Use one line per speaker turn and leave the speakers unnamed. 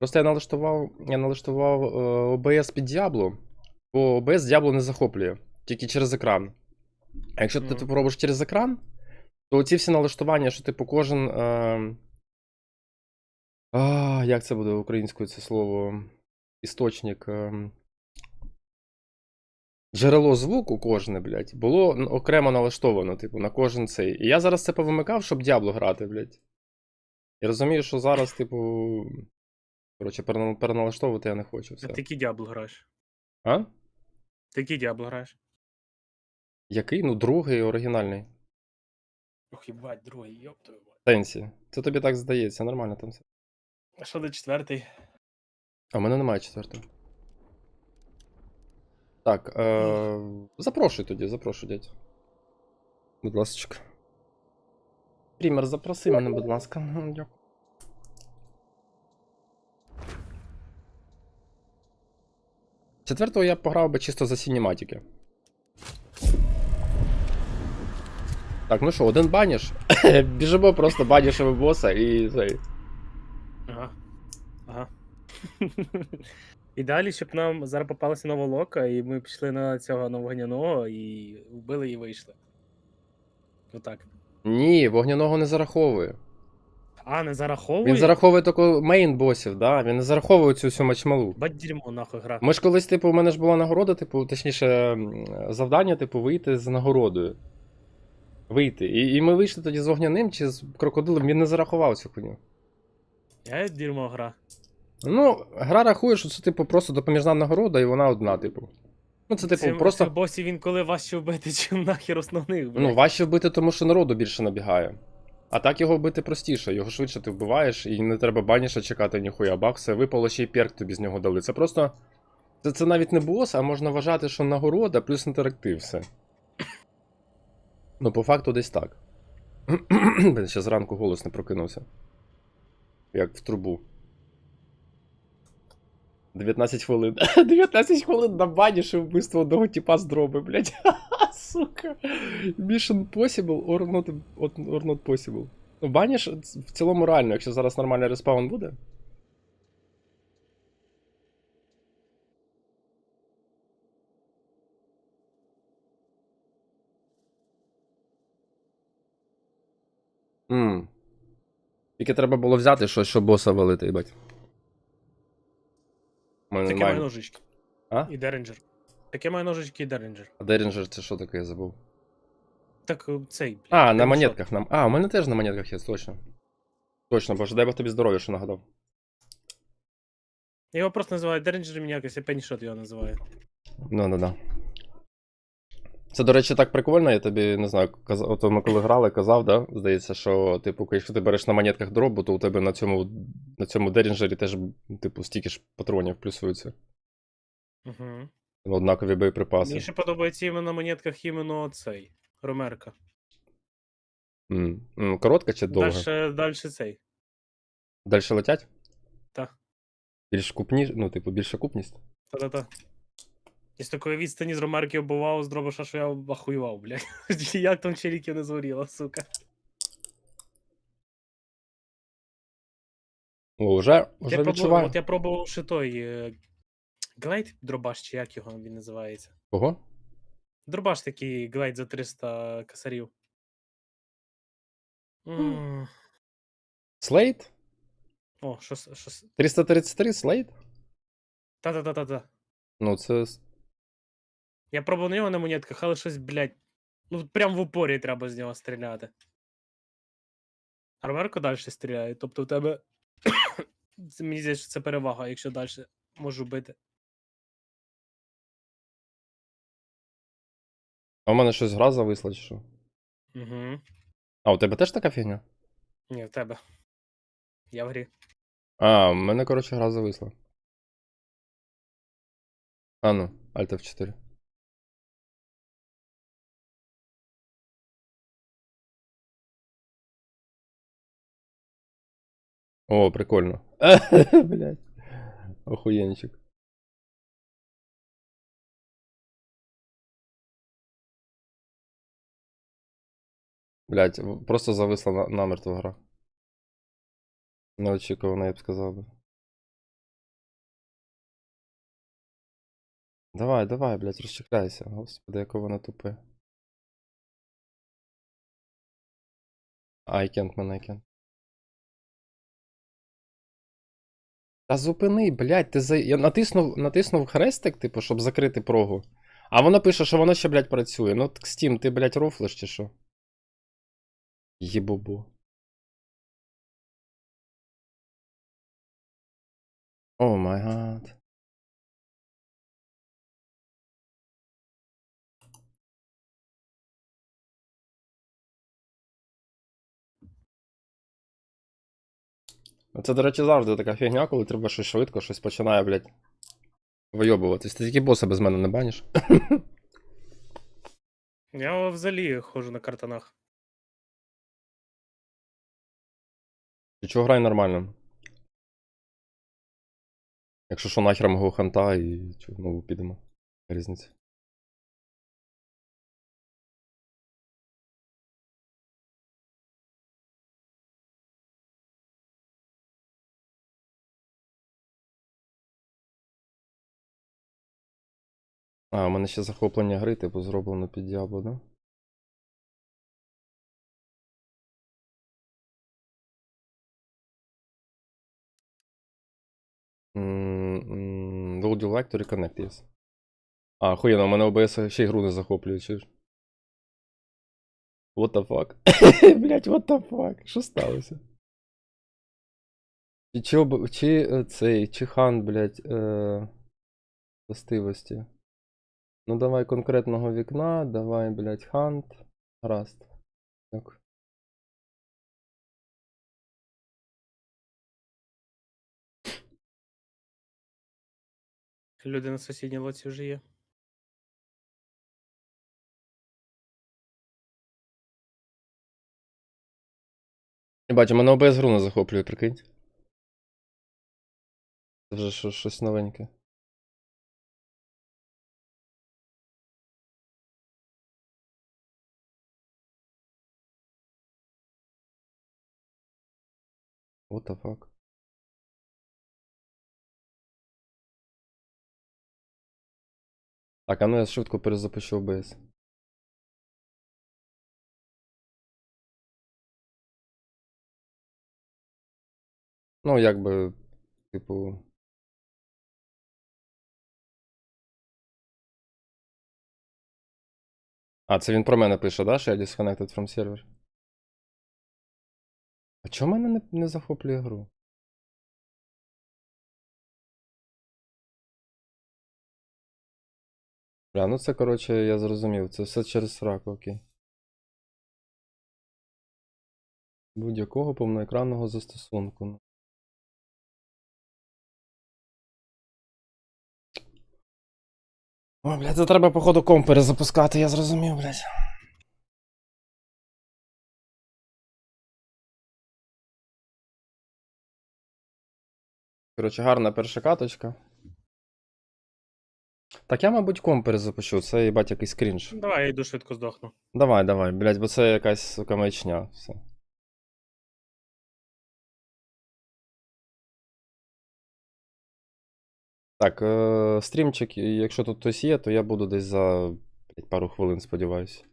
Просто я налаштував, я налаштував е, OBS під Diablo, бо OBS Diablo не захоплює, тільки через екран. А якщо ти
Мгм.
типу, робиш через екран, то ці всі налаштування, що типу кожен. Е, а, як це буде українською це слово? Істочник. Е, джерело звуку кожне, блядь, було окремо налаштовано, типу, на кожен цей. І я зараз це повимикав, щоб Diablo грати, блядь. І розумію, що зараз, типу. Коротше, перена- переналаштовувати я не хочу.
А
Все.
ти який діабло граєш?
А?
Ти який діабло граєш?
Який? Ну, другий оригінальний.
Ох, їбать, другий, йоп твою мать.
Сенсі. Це тобі так здається, нормально там все.
А що до четвертий?
А в мене немає четвертого. Так, е... запрошуй тоді, запрошуй, дядь. Будь ласка. Прімер, запроси мене, будь ласка. Дякую. Четвертого я пограв би чисто за сінематики. Так, ну що, один баніш. Біжимо просто банішимо боса і.
Ага. Ага. І далі, щоб нам зараз попалася нова лока, і ми пішли на цього новогняного і вбили і вийшли. Отак.
Ні, вогняного не зараховує.
А, не зараховує?
Він зараховує тільки мейн босів, да? Він не зараховує цю всю мачмалу.
Бать дерьмо, нахуй гра.
Ми ж колись, типу, у мене ж була нагорода, типу, точніше, завдання, типу, вийти з нагородою. Вийти. І, і ми вийшли тоді з вогняним чи з крокодилом, він не зарахував цю хуйню.
Я дерьмо гра.
Ну, гра рахує, що це, типу, просто допоміжна нагорода, і вона одна, типу. Ну, це, типу,
Цим-
просто.
цих босів він коли важче вбити, чим нахер основних, блядь.
Ну, важче вбити, тому що народу більше набігає. А так його вбити простіше, його швидше ти вбиваєш, і не треба баніша чекати ніхуя. бакса. випало ще й перк тобі з нього дали. Це просто. Це, це навіть не бос, а можна вважати, що нагорода плюс інтерактив все. Ну, по факту десь так. Ще зранку голос не прокинувся. Як в трубу. 19 хвилин. 19 хвилин на бані, що вбивство одного типа з дроби, блядь. Сука. Mission possible or not, or not possible. Ну, бані ж в цілому реально, якщо зараз нормальний респаун буде. Ммм. Тільки треба було взяти щось, щоб боса валити, їбать. Мене
Таке маю ножички.
А?
І Деренджер. Таке має ножички і Деренджер.
А Деренджер це що таке, я забув.
Так е, цей.
А, на монетках нам. А, у мене теж на монетках є, точно. Точно, боже, дай Бог тобі здоров'я, що нагадав.
Його просто називають Деренджер, мені якось я пенішот його називаю.
Ну, ну, да. Це, до речі, так прикольно, я тобі не знаю, каз... от ми коли грали, казав, да? Здається, що, типу, якщо ти береш на монетках дробу, то у тебе на цьому, на цьому Дерінджері теж, типу, стільки ж патронів плюсується.
Угу.
Однакові боєприпаси.
Мені ще подобається іменно на монетках іменно цей. Ромерка.
М. М, Коротка чи довга?
Дальше, дальше цей.
Далі летять?
Та.
Більш купні, ну, типу, більша купність.
Та-та-та. І з такої відстані з Ромерки оббивав з дробаша, що я ахуював, блядь. Як там челіків не згоріло, сука.
О, вже, вже
Я пробував,
відчуваю.
от я пробував ще той. е, Глейд дробаш, чи як його він називається.
Кого?
Дробаш такий глейд за 300 косарів. М,
Слейд?
О, що с-
333 Слейд?
Та-та-та-та-та.
Ну, це. с-
Я пробував на нього на монетках, але щось, блядь. Ну, прям в упорі треба з нього стріляти. Армерко далі стріляє. Тобто у тебе. мені здається, що це перевага, якщо далі можу бити.
А у мене щось гра зависла, чи що?
Угу.
А, у тебе теж така фігня?
Ні, в тебе. Я в грі.
А, у мене, коротше, гра зависла. А ну, Alt F4. О, прикольно. Блять. охуенчик. Блять, просто зависла на намертво гра. Неочікувано, я б сказав би. Давай, давай, блять, розчехляйся. Господи, якого вона тупе. I can't, man, I can't. Та зупини, блядь, ти за... Я натиснув, натиснув хрестик, типу, щоб закрити прогу. А воно пише, що воно ще, блядь, працює. Ну, Steam, ти, блядь, рофлиш чи що? Єбобо. О май гад. Це, до речі, завжди така фігня, коли треба щось швидко, щось починає, блядь, вийобуватись. Ти тільки боса без мене не баниш.
Я взагалі ходжу на картанах.
І чого грай нормально? Якщо що нахер мого ханта і чого нову підемо. Різниця. А, у мене ще захоплення гри, типу, зроблено під Diablo, да? You like to reconnect, yes? А, охуєнно, у мене OBS ще й гру не захоплює, чи ж? What the fuck? Блять, what the fuck? Що сталося? Чи, чи, чи е, цей, чи хан, блять, е... властивості? Ну давай конкретного вікна, давай, блять, хант. Гаразд. Так.
Люди на сусідній лоці вже є.
Не бачу, мене OBS гру не захоплює, прикинь. Це вже щось новеньке. What the fuck? Так, а ну я швидко перезапишу OBS. Ну, якби, типу. А, це він про мене пише, да? Що я disconnected from server? А чому мене не, не захоплює гру? Бля, ну це, коротше, я зрозумів. Це все через срак, окей. Будь-якого повноекранного застосунку. ну. О, блядь, це треба, походу, комп перезапускати, я зрозумів, блядь. Коротше, гарна перша каточка. Так я, мабуть, комп перезапущу, це їбать якийсь крінж.
Давай я йду швидко здохну.
Давай, давай, блядь, бо це якась сука маячня. Все. Так, е, стрімчик, якщо тут хтось є, то я буду десь за блядь, пару хвилин, сподіваюся.